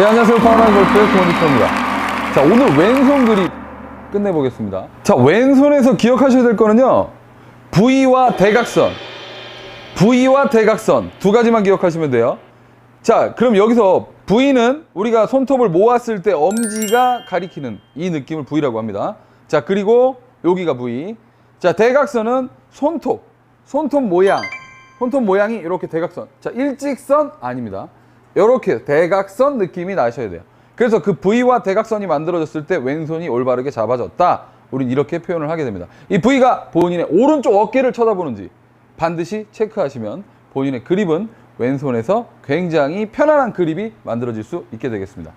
네, 안녕하세요. 파워나인 골프의 고니터입니다. 자, 오늘 왼손 그립 끝내보겠습니다. 자, 왼손에서 기억하셔야 될 거는요. V와 대각선. V와 대각선. 두 가지만 기억하시면 돼요. 자, 그럼 여기서 V는 우리가 손톱을 모았을 때 엄지가 가리키는 이 느낌을 V라고 합니다. 자, 그리고 여기가 V. 자, 대각선은 손톱. 손톱 모양. 손톱 모양이 이렇게 대각선. 자, 일직선 아닙니다. 이렇게 대각선 느낌이 나셔야 돼요. 그래서 그 V와 대각선이 만들어졌을 때 왼손이 올바르게 잡아졌다. 우린 이렇게 표현을 하게 됩니다. 이 V가 본인의 오른쪽 어깨를 쳐다보는지 반드시 체크하시면 본인의 그립은 왼손에서 굉장히 편안한 그립이 만들어질 수 있게 되겠습니다.